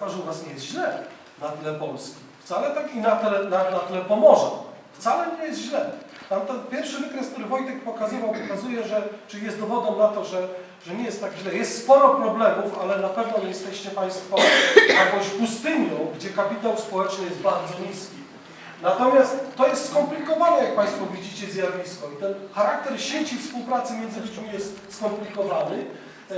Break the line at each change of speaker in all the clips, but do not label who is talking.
Że u Was nie jest źle na tle Polski. Wcale tak i na tle, na, na tle Pomorza. Wcale nie jest źle. Tam ten pierwszy wykres, który Wojtek pokazywał, pokazuje, że czy jest dowodem na to, że, że nie jest tak źle. Jest sporo problemów, ale na pewno nie jesteście Państwo jakąś pustynią, gdzie kapitał społeczny jest bardzo niski. Natomiast to jest skomplikowane, jak Państwo widzicie, zjawisko. I ten charakter sieci współpracy między ludźmi jest skomplikowany. E,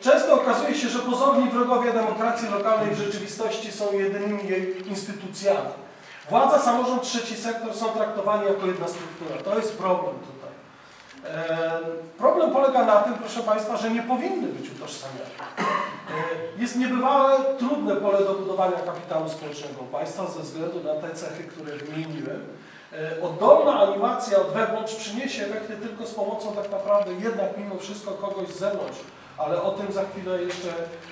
Często okazuje się, że pozorni wrogowie demokracji lokalnej w rzeczywistości są jedynymi jej instytucjami. Władza, samorząd, trzeci sektor są traktowani jako jedna struktura. To jest problem tutaj. E, Problem polega na tym, proszę Państwa, że nie powinny być utożsamiane. E, Jest niebywale trudne pole do budowania kapitału społecznego państwa ze względu na te cechy, które wymieniłem. Oddolna animacja od wewnątrz przyniesie efekty tylko z pomocą tak naprawdę jednak mimo wszystko kogoś z zewnątrz, ale o tym za chwilę jeszcze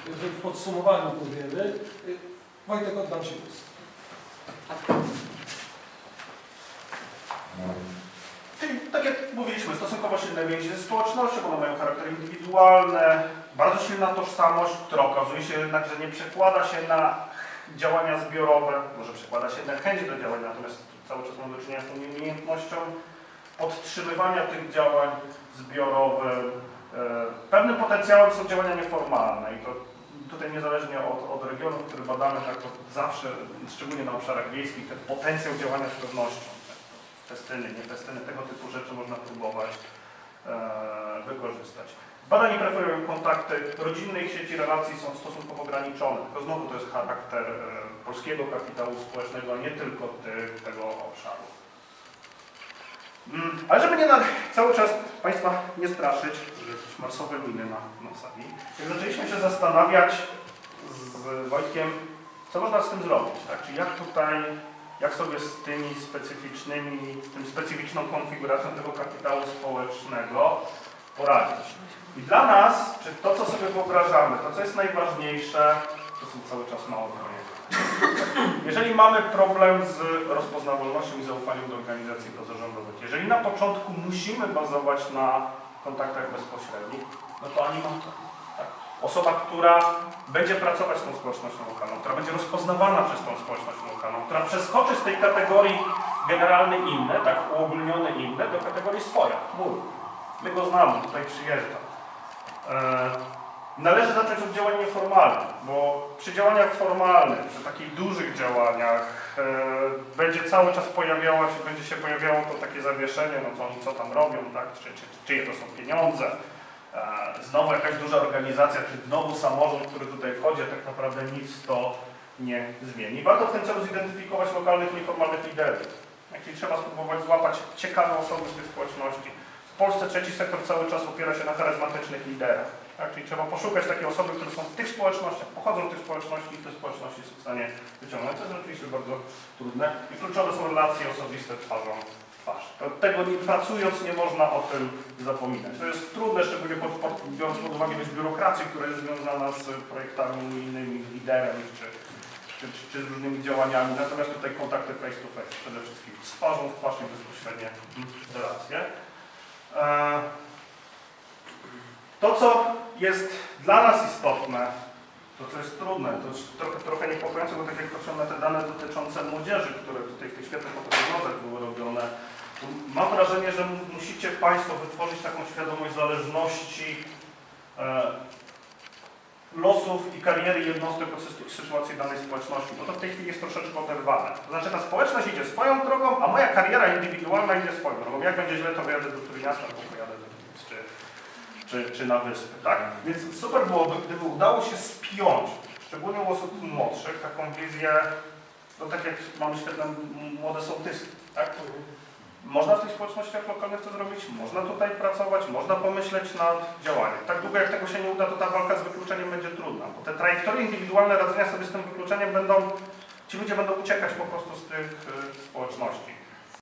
w podsumowaniu powiemy. Wojtek, oddam Ci głos.
Tak jak mówiliśmy, stosunkowo silne więzi ze społecznością, one mają charakter indywidualny, bardzo silna tożsamość, która okazuje się jednak, że nie przekłada się na działania zbiorowe, może przekłada się na chęć do działań, natomiast cały czas mamy do czynienia z tą nieumiejętnością podtrzymywania tych działań zbiorowych. E, Pewnym potencjałem są działania nieformalne i to tutaj niezależnie od, od regionu, który badamy, tak to zawsze, szczególnie na obszarach wiejskich, ten potencjał działania z pewnością festyny, nie festyny, tego typu rzeczy można próbować e, wykorzystać. Badani preferują kontakty rodzinne, ich sieci relacji są stosunkowo ograniczone, tylko znowu to jest charakter e, polskiego kapitału społecznego, nie tylko ty, tego obszaru. Ale żeby nie na, cały czas Państwa nie straszyć, że jakieś marsowe miny na, sali, jak zaczęliśmy się zastanawiać z Wojtkiem, co można z tym zrobić, tak? Czyli jak tutaj jak sobie z tymi specyficznymi, tym specyficzną konfiguracją tego kapitału społecznego poradzić. I dla nas, czy to, co sobie wyobrażamy, to, co jest najważniejsze, to są cały czas małe projekty. Jeżeli mamy problem z rozpoznawalnością i zaufaniem do organizacji pozarządowych, jeżeli na początku musimy bazować na kontaktach bezpośrednich, no to animator. Tak? Osoba, która będzie pracować z tą społecznością lokalną, która będzie rozpoznawana przez tą społeczność lokalną, która przeskoczy z tej kategorii generalny inne, tak uogólnione inne, do kategorii swoja, mój. My go znamy, tutaj przyjeżdża. E, należy zacząć od działań nieformalnych, bo przy działaniach formalnych, przy takich dużych działaniach e, będzie cały czas pojawiało się, będzie się pojawiało to takie zawieszenie, no co oni co tam robią, tak? czy, czy, czyje to są pieniądze. E, Znowu jakaś duża organizacja, czy znowu samorząd, który tutaj wchodzi, a tak naprawdę nic to nie zmieni. Warto w tym celu zidentyfikować lokalnych, nieformalnych liderów. Czyli trzeba spróbować złapać ciekawe osoby z tych społeczności. Polsce trzeci sektor cały czas opiera się na charyzmatycznych liderach. Tak? Czyli trzeba poszukać takie osoby, które są w tych społecznościach, pochodzą z tych społeczności i te społeczności są w stanie wyciągnąć. To jest oczywiście bardzo trudne. I kluczowe są relacje osobiste twarzą w twarz. Tego nie, pracując nie można o tym zapominać. To jest trudne, szczególnie pod, pod, biorąc pod uwagę ilość biurokracji, która jest związana z projektami unijnymi, z liderem czy, czy, czy, czy z różnymi działaniami. Natomiast tutaj kontakty face to face przede wszystkim z twarzą w twarz, nie bezpośrednie relacje. E, To, co jest dla nas istotne, to, co jest trudne, to jest trochę, trochę niepokojące, bo tak jak patrzę na te dane dotyczące młodzieży, które tutaj w tych świetnych fotoprognozach były robione, mam wrażenie, że musicie Państwo wytworzyć taką świadomość zależności e, losów i kariery jednostek od sy- sytuacji danej społeczności, bo to w tej chwili jest troszeczkę oderwane. To znaczy ta społeczność idzie swoją drogą, a moja kariera indywidualna idzie swoją drogą. Jak będzie źle, to wyjadę do Trójmiasta, albo pojadę do Gliwic, czy, czy, czy na wyspy, tak? Więc super byłoby, gdyby udało się spiąć, szczególnie u osób młodszych, taką wizję, no tak jak mamy świetne młode sołtysy, tak? Można w tych społecznościach lokalnych co zrobić, można tutaj pracować, można pomyśleć nad działaniem. Tak długo jak tego się nie uda, to ta walka z wykluczeniem będzie trudna, bo te trajektorie indywidualne radzenia sobie z tym wykluczeniem będą, ci ludzie będą uciekać po prostu z tych y, społeczności.